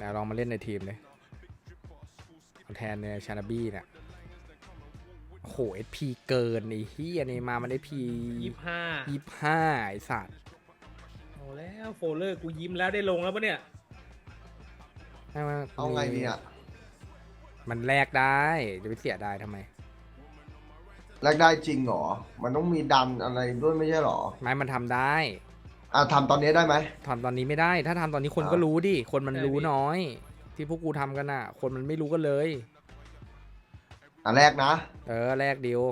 นะลองมาเล่นในทีมเลยเอาแทนเนี่ยชานาบี้เนี่ยโอ้โหเอพีเกินไอ้เฮียนี่มามันเอพียี่ห้ายี่ห้าไอสัตว์เอาแล้วโฟลเลอร์กูยิ้มแล้วได้ลงแล้วปะเนี่ยให้มันเอาไงเนี่ย มันแลกได้ จะไปเสียได้ทำไมแลกได้จริงเหรอ มันต้องมีดันอะไรด้วยไม่ใช่เหรอ ไม้มันทำได้ อะทำตอนนี้ได้ไหม ทำตอนนี้ไม่ได้ ถ้าทำตอนนี้คนอ่าก็รู้ดิ คนมันรู้น้อย ที่พวกกูทำกันอะ คนมันไม่รู้กันเลย อะแรกนะ เออแลกเดียว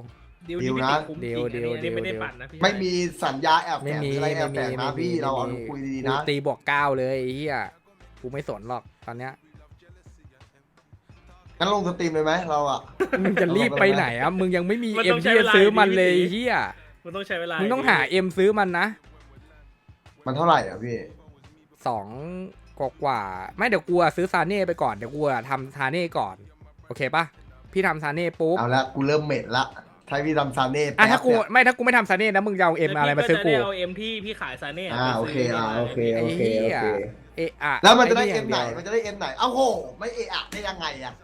ดิวดินี่วไม่นะติดคุ้มจริงดิวอันนี้อันนี้ดิวไม่ได้ดิวปั่นนะพี่ไม่มีสัญญาแอบแฝไม่งมีอะไรแอบไม่แฝมีงนะไม่มีพี่เราเอาไม่มีคุยดีๆกูนะตีบอกเก้าเลยไอ้เฮียกูไม่สนหรอกตอนเนี้ย งั้นลงสตรีมเลยไหมเราอะ มึงจะรีบไปไหนอะ มึงยังไม่มีมันเอ็ต้มองใช้ที่เวจะลาซื้อมันเลยดีไอ้เฮียมันต้องใช้เวลามึมึงต้องหาเอ็มซื้อมันนะ มันเท่าไหร่อะพี่ สองกว่ากว่าๆไม่เดี๋ยวกูอะซื้อซาเน่ไปก่อนเดี๋ยวกูอะทำซาเน่ก่อน โอเคปะพี่ทำซาเน่ปุ๊บเอาละกูเริ่มเหม็ดละใช้พี่ทำซาเน่อะถ้ากูแป๊บเนี่ยไม่ถ้ากูไม่ทำซาเน่นะมึงจะเอาเอ็มอะไรมาซื้อกูแล้วพี่จะได้เอาเอ็มที่พี่ขายซาเน่อ่าไปโอซื้เคอ่าโอเคไอ้โอเคเหี้โอยเค เอะอะแล้วมันจะได้อ้เอ็มไหนย่างดียวมันจะได้เอ็มไหน เอ้าโห ไม่เอะอะได้ยังไงอะ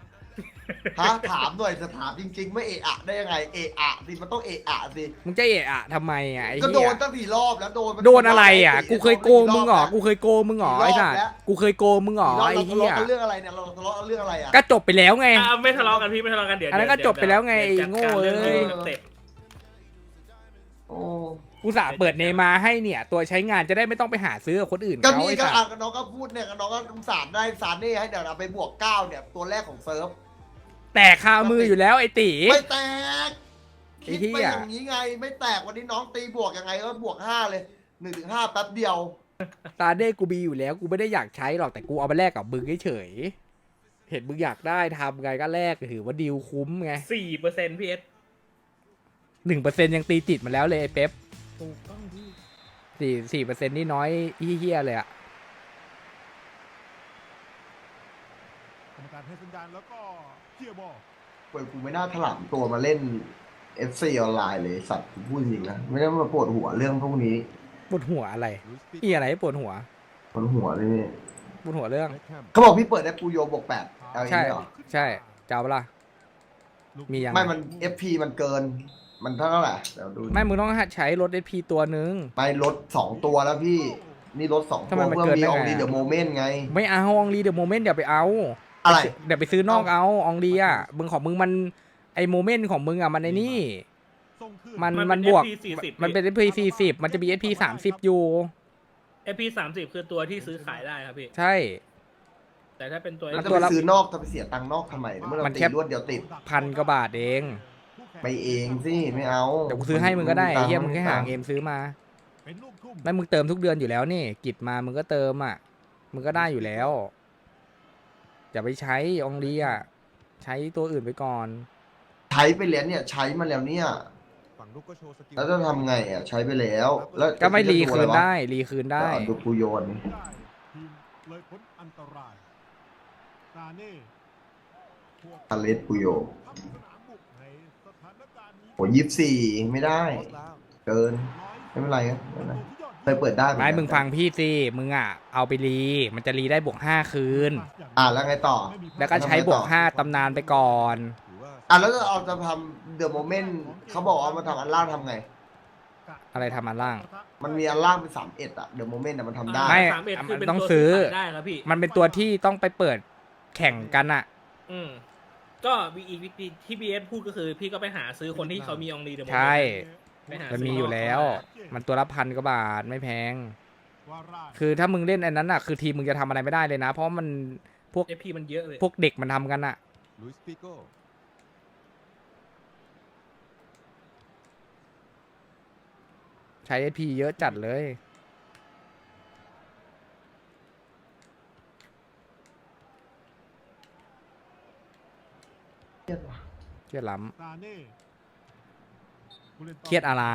ฮะถามหน่อยจะถามจริงๆ ไม่เอะอะได้ยังไงเอะอะสิมันต้องเอะอะสิมึงจะเอะอะทำไมอะไอ้ก็เหี้โดยนตั้งสี่รอบแล้วโดนมัโดนอะไรอะโดนกูเคยโกงมึงเหรอกี่กูเคยโกงมึงเหรอกี่รอบไอ้สัตว์แล้วกูเคยโกงมึงเหรอรอบไอ้เราทะเหี้ยเลาะกันเรื่องอะไรเนี่ยเราทะเลาะกันเรื่องอะไรอะ ก็จบไปแล้วไง อะไม่ทะเลาะกันพี่ไม่ทะเลาะกันเดี๋ยวอันนั้นก็เดี๋ยจบไปแล้วไงเดี๋ยวไอ้โง่จัดการรื่องเอ้ยสเต็ปโอ้กูสาเปิดเนมาให้เนี่ย ตัวใช้งานจะได้ไม่ต้องไปหาซื้อกับคนอื่นก็เขานี่ไอ้ก็สัตอะว์น้องก็พูดเนี่ยน้องก็สารได้สารนี่ให้เดี๋ยวเราไปบวกเก้าเนี่ยตัวแรกของเซิร์ฟ แตกคามืออยู่แล้วไอ้ตี ไม่แตกไอ้คิดเหี้ยไปอย่างนี้ไง ไม่แตกวันนี้น้องตีบวกยังไงก็บวกห้าเลยหนึ่งถึงห้าแป๊บเดียว ตาเด้กูมีอยู่แล้ว กูไม่ได้อยากใช้หรอกแต่กูเอาไปแลกกับมึงเฉยๆเห็นมึงอยากได้ทำไงก็แลกถือว่าดีลคุ้มไงสี่เปอร์เซ็นต์พี่เอสหนึ่งเปอร์เซ็นยังตีติดมาแล้วเลยไอ้เป๊ปถูกต้องพี่สี่สี่เปอร์เซ็นนี่น้อยเฮี้ยๆเลยอะกรรมการให้สัญญาณแล้วก็ เคลียร์บอลเปิดกูไม่น่าถลำตัวมาเล่น FC ออนไลน์เลยสัตว์กูพูดจริงนะไม่ได้มาปวดหัวเรื่องพวกนี้ปวดหัวอะไรลุยสปีดอีอะไรปวดหัวปวดหัวเลยนี่ปวดหัวเรื่องเบ็คแฮมเขาบอกพี่เปิดได้ปูโยบวกแปดเอาอย่างใช่นี้เหรอใช่จะเอาปะล่ะลูกมียังไม่มัน FP มันเกิน มันเท่าไหร่เดี๋ยวดูไม่มึงต้องใช้รถเอพีตัวนึงไปลดสองตัวแล้วพี่นี่ลดสองทำตัไมวมันเพื่อเกินมีได้อไงองดีอะเดอะโมเมนต์ไง ไม่เอาอองลีเดี๋ยวโมเมนต์เดี๋ยวไปเอา อะไร เดี๋ยวไปซื้อนอกเอาอองลีอะมึงของมึงมันไอโมเมนต์ของมึงอะมันไอนี่ส่งคืนมันมันมันบวกเป็น SP 40มันเป็น SP สี่สิบมันจะมี SP สามสิบอยู่เอพีสามสิบคือตัวที่ซื้อขายได้ครับพี่ ใช่ แต่ถ้าเป็นตัว แล้วจะตัวไปละ ซื้อนอกจะไปเสียตังค์นอกทำไมเมื่อเรามันตีแค่ รวดเดียวติดพันกว่าบาทเองไปเองสิไม่เอาเดี๋ยวกูซื้อให้มึงก็ได้ไอ้เฮียมึงแค่หาตัค์เกมซื้อมาเป็นลูกทุ่มไม่มึงเติมทุกเดือนอยู่แล้วนี่ กิจมามึงก็เติมอะมึงก็ได้อยู่แล้ว อย่าไปใช้อองลีอะใช้ตัวอื่นไปก่อน ใช้ไปแล้วเนี่ยใช้มาแล้วเนี่ยฝั่งลูกก็โชว์สกิลแล้วจะทำไงอะ ใช้ไปแล้ว แล้วก็ไม่รีจะคืดูนอะรวะได้ รีคืนได้เอาดูกูโยนได้ทีมเลยพ้นอันตรายซาเน่พวกอเลสกูโย ทำสนามบุกในสถานการณ์นี้โหยี่สี่ไม่ได้ เกินร้อยไม่เป็นไรครับไม่เป็นไร ตัวที่ยอด เคยเปิดได้หอนไม่กันมึงฟังพี่สิ มึงอะ เอาไปรี มันจะรีได้บวกห้าคืน อะแล้วไงต่อ แล้วก็ใช้บวกห้าตำนานไปก่อนถือว่าอะแล้วจะเอาจะทำเดอะโมเมนต์เขาบอกเอามาทำอันล่างทำไง อะไรทำอันล่าง มันมีอันล่างเป็นสามเอ็ดอะเดอะโมเมนต์อะมันทำได้ ไม่สามเอ็ดคือเป็นต้องตัวซื้อขายได้ครับพี่มันเป็นตัวที่ต้องไปเปิดแข่งกันอะอืมก็มีอีกวิธีที่บีเอสพูดก็คือ พี่ก็ไปหาซื้อคนที่เขามีอองดีเดอะโมเมนต์ใช่ไปหา มันมีอยู่แล้ว มันตัวละพันกว่าบาทไม่แพงว่าราชคือถ้ามึงเล่นอันนั้นอะคือทีมมึงจะทำอะไรไม่ได้เลยนะ เพราะมันพวกเอพีมันเยอะเลยพวกเด็กมันทำกันอะลุยสปิโก้ใช้ SP เยอะจัดเลยเครียดล้ซาเน่ผู้ล่นต่ำ เครียดอะไร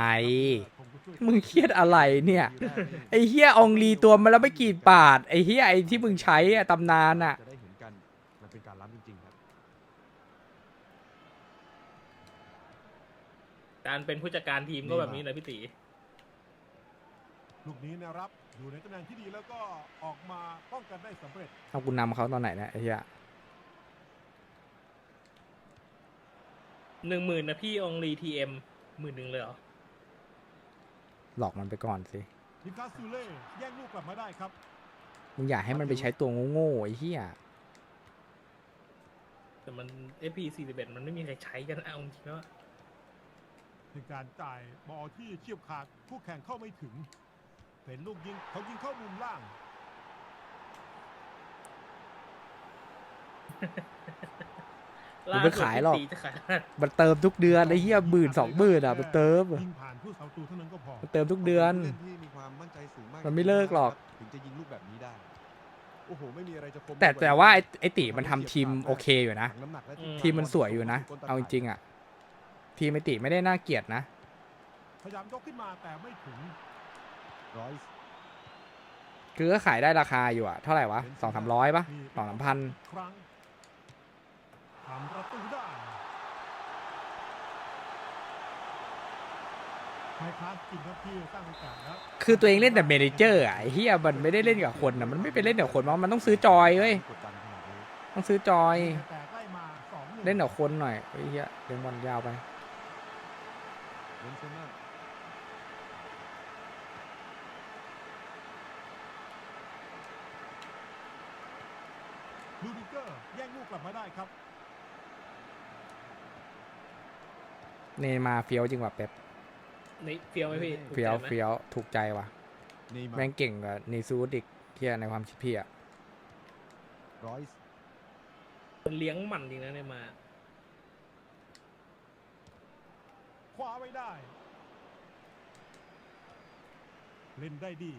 ผมก็ช่วยมึงเครียดอะไรเนี่ย ไอ้เฮียอองลีตัวมาแล้วไม่กี่บาท ไอ้เฮียไอ้ที่มึงใช้อะตำนานอะจะได้เห็นกันมันเป็นการล้ำจริงๆครับการเป็นผู้จัดการทีมก็แบบนี้แหละพี่ตีลูกนี้นะครับดูอยู่ในตำแหน่งที่ดีแล้วก็ออกมาป้องกันได้สำเร็จเอากูนำเขาตอนไหนเนี่ยไอ้เหี้ยหนึ่งหมื่นนะพี่องลีทีเอ็มห มื่นหนึ่งเลยเหรอ หลอกมันไปก่อนสิ นิคาซูเล่แย่งลูกกลับมาได้ครับ มึงอย่าให้มันไปใช้ตัวโง่ๆไอ้เหี้ย แต่มัน FP 41 มันไม่มีใครใช้กันเอาจริงๆแล้วอะเป็นการจ่ายบอลที่เฉียบขาดผู้แข่งเข้าไม่ถึง เป็นลูกยิงเขายิงเข้ามุมล่าง มึงไปขายหรอกล่สุดที่ตีจะขายมันเติมทุกเดือนไอ้เหี้ยหมื่นสองหมื่นอะมันเติมยิงผ่านผู้เสาตูเท่านั้นก็พอมันเติมทุกเดือนผู้ล่ที่มีความมั่นใจสูงมากมันไม่เลิกหรอก ถึงจะยิงลูกแบบนี้ได้โอ้โหไม่มีอะไรจะคมแต่ไปกแต่ว่าไอ้ไอ้ติมันทำทีมโอเคอยู่นะถังน้ำหนักและทีมมันสวยอยู่นะ เอาจริงๆอะ ทีมไอติไม่ได้น่าเกลียดนะ พยายามยกขึ้นมาแต่ไม่ถึงร้อย คือก็ขายได้ราคาอยู่อะ เท่าไหร่วะสองสามร้อยปะสองสามพัน ครั้งทำประตูได้ไฮคลาสจริงครับที่สร้างโอกาสแล้วคือตัวเองเล่นแต่เมเนเจอร์อะไอ้เฮียมันไม่ได้เล่นกับคนอะมันไม่ไปเล่นกับคนเพราะมันต้องซื้อจอยเว้ยกดดันขนาดนี้ต้องซื้อจอยแต่ได้มาสองหงเล่นกับคนหน่อยไอ้เฮียเล่นบอลยาวไปเบนเซม่าลูดิเกอร์แย่งลูกกลับมาได้ครับ เนย์มาร์เฟี้ยวจริงว่ะเป๊ปนี่เฟียวไหมพี่ถูกเฟี้ยวใจไหมเฟี้ยวถูกใจว่ะเนย์มาแม่งร์เก่งกว่าเนซูดิกเทียในความคิดพี่อะร้อยมันเลี้ยงมันจริงนะเนี่ยมาคว้าไว้ได้ เล่นได้ดี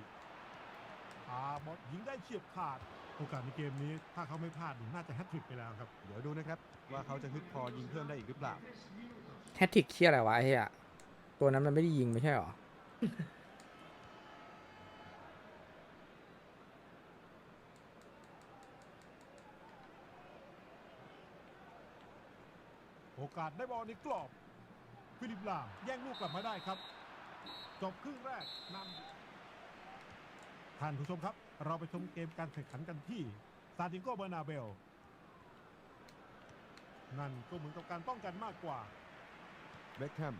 อาบอลยิงได้เฉียบขาด โอกาสในเกมนี้ ถ้าเขาไม่พลาดน่าจะแฮตทริกไปแล้วครับ เดี๋ยวดูนะครับ ว่าเขาจะฮึดพอยิงเพิ่มได้อีกหรือเปล่า แฮตทริกเคียอะไรวะไอ้เฮียตัวนั้นมันไม่ได้ยิงไม่ใช่หรอ โอกาสได้บอลในกรอบ ฟิลิปลามแย่งลูกกลับมาได้ครับ จบครึ่งแรกนำท่านผู้ชมครับ เราไปชมเกมการแข่งขันกันที่ซาติโกเบอร์นาเบล นั่นก็เหมือนกับการป้องกันมากกว่า เบคแฮม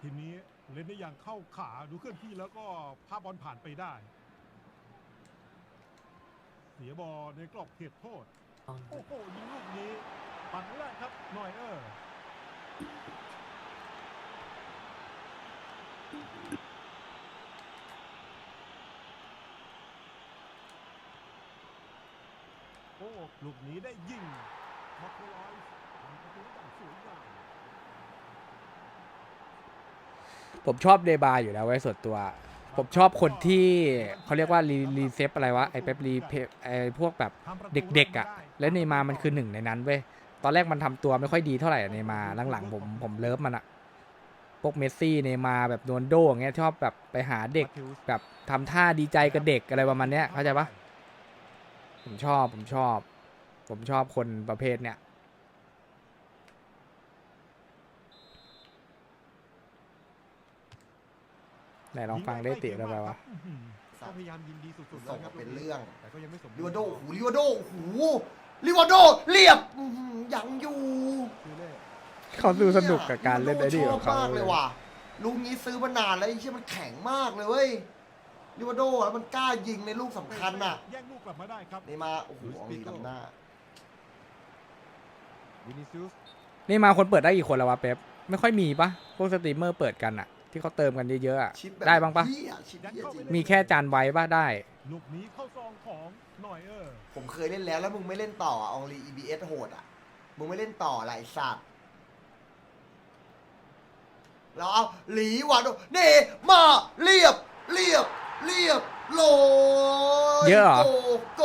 ทีมนี้เล่นได้อย่างเข้าขาดูเคลื่อนที่แล้วก็พาบอลผ่านไปได้ เสียบอลในกรอบเขตโทษ โอ้โหยิงลูกนี้ปัดแรกครับหน่อยเออโอ้ลูกนี้ได้ยิงมาโคลอย ผมชอบเดบาอยู่แล้วไว้ยส่วนตัว ผมชอบคนที่เขาเรียกว่ารีรีเซฟอะไรวะไอเป๊ปรีเพไอพวกแบบเด็กๆอะได้และเนย์มาร์มันคือหนึ่งในนั้นเว้ยตอนแรกมันทำตัวไม่ค่อยดีเท่าไหร่อะเนย์มาร์หลังๆผมผมเลิฟมันอะพวกเมสซี่เนย์มาร์แบบโรนลโดอย่างเงี้ยชอบแบบไปหาเด็กแบบทำท่าดีใจกับเด็กอะไรประมาณเนี้ยเข้าใจปะผมชอบผมชอบ ผมชอบคนประเภทเนี้ย ไหนลองฟังได้ติอะไรไปวะอื้อหือก็พยายามยิงดีสุดๆส่แล้วงครับมาเป็นเรื่องแต่ก็ยังไม่สมบูรณ์ลิวาโดโอ้โหลิวาโดโอ้โหลิวาโดเรียบอื้อหือยังอยู่ชื่อเล่เขาดูสนุกกับการเล่นไอ้นี่ลิขวองโดชเขาอบมากเลยว่ะลูกนี้ซื้อมานานแล้วไอ้เชี่ยมันแข็งมากเลยเว้ยลิวาโดแล้วมันกล้ายิงในลูกสำคัญน่ะแย่งลูกกลับมาได้ครับนี่มาโอ้โหเอาลีนำหน้าวินิซิอุสนี่มาคนเปิดได้กี่คนแล้ววะเป๊ปไม่ค่อยมีปะพวกสตรีมเมอร์เปิดกันอะ ที่เขาเติมกันเยอะๆอะชิปแบบได้บ้างปะเหี้ยชิปเหี้ยจริงมีแค่จานไว้ปะได้ ลูกนี้เข้าซองของหน่อยเออผมเคยเล่นแล้วแล้วมึงไม่เล่นต่ออองลี EBS โหดอะ มึงไม่เล่นต่ออะไรสัตว์เราเอาหลีหวานเน่มาเรียบเรียบเรียบโลเยอะเหรอ โกโก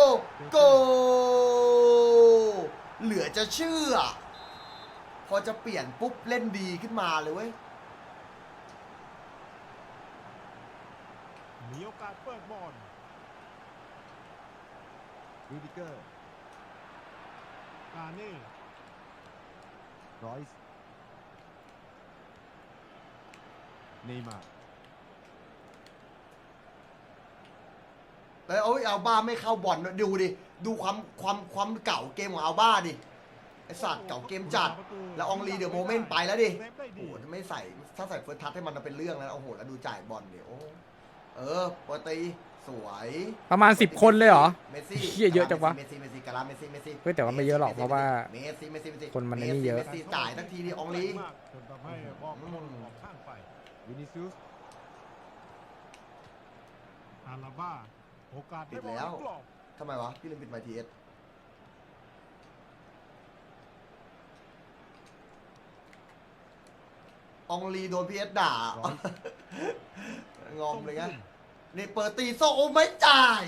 โกเหลือจะเชื่อ พอจะเปลี่ยนปุ๊บเล่นดีขึ้นมาเลยเว้ย มีโอกาสเปิดบอลรูดิเกอร์กาเน่ร้อยส์เนย์มาร์แล้วเอาเอาบ้าไม่เข้าบอลด้วยดูดิ ดูความความความเก่าเกมของเอาบ้าดิไอสัตว์เก่าเกมจัด แล้วอองลีเดอะโมเมนต์ไปแล้วดิเซฟได้โอ้ดีโหถ้าไม่ใส่ถ้าใส่เฟิร์สทัชให้มันเป็นเรื่องแล้วโอ้โหแล้วดูจ่ายบอลเดี๋ยว เออปกติสวยประมาณสิบคนเลยเหรอ เมสซี่เหี้ยเยอะจังวะเมสซี่เมสซี่กาลาเมสซี่เมสซี่เฮ้ยแต่ว่าไม่เยอะหรอกเพราะว่าเมสซี่เมสซี่เมสซี่คนมันไอ้นี่เยอะ เมสซี่จ่ายทักทีดิอองลีมากจนทำให้บอลบอลออกข้างไปวินิซิอุสอาลาบ้าโอกาสได้บอลปิดแล้วในกรอบทำไมวะ พี่ลืมปิดไมทีเอสอองลีโดนพีเอสด่า งอมเลยไงนี่เปิดตีโซโอไม่จ่าย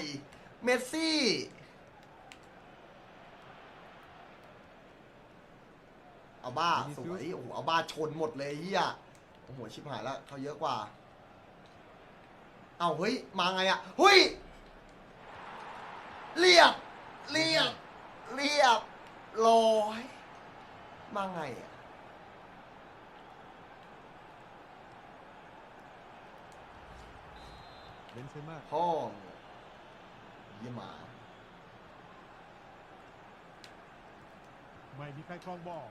เมสซี่เอาบ้าสวยโอ้โหเอาบ้าชนหมดเลยเฮียโอ้โหชิบหายแล้วเขาเยอะกว่า เอาเฮ้ย มาไงอะเฮ้ยเรียบเรียบเรียบร้อย มาไงอะ เบนเซม่าห้องยี่หมาไม่มีใครครองบอล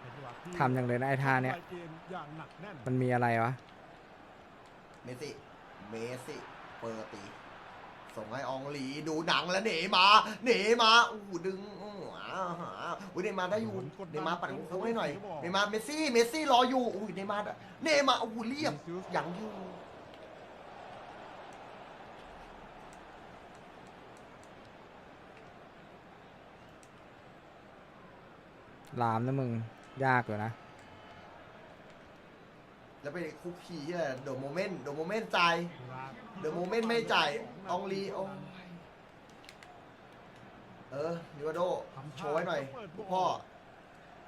ในจังหวะที่ทำอย่างเลยนะไอ้ท่าเนี้ยปลเกมอย่างหนักแน่นมันมีอะไรวะ เมสซี่เมสซี่เปิดตี ส่งให้อองหลีดูหนังแล้วเหนมาเหนมาอู้หูดึงอู้หูหาหาอุ้ยเนมาได้อยู่เนมาปัดโค้งให้หน่อยเนมาเมสซี่เมสซี่รออยู่อุ้ยเนมาเนมาอู้หูเรียบวินิซิอุสยังอยู่ ลามนะมึง ยากอยู่นะ แล้วไปคุกคีที่เดอะโมเมนต์เดอะโมเมนต์จ่ายเดอะโมเมนต์ไม่จ่ายอองลีโอ้ยเออนิวาโดโชว์ไว้หน่อยพวกพ่อ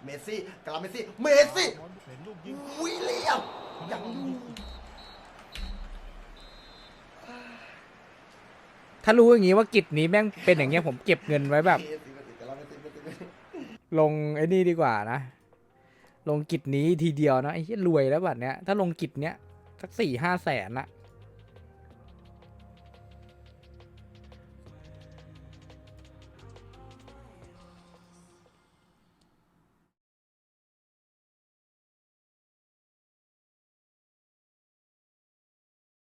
เมสซี่กลาเมสซี่ เมสซี่เป็นลูกยิงอุ้ยเรียบยังอยู่ถ้ารู้อย่างงี้ว่ากิจนี้แม่งเป็นอย่างเงี้ยผมเก็บเงินไว้แบบ เมสซี่เมสซี่ก ลงไอ้นี่ดีกว่านะ ลงกิจนี้ทีเดียวนะไอ้เหี้ยรวยแล้วบัดเนี้ย ถ้าลงกิจเนี้ยสักสี่ห้าแสนละ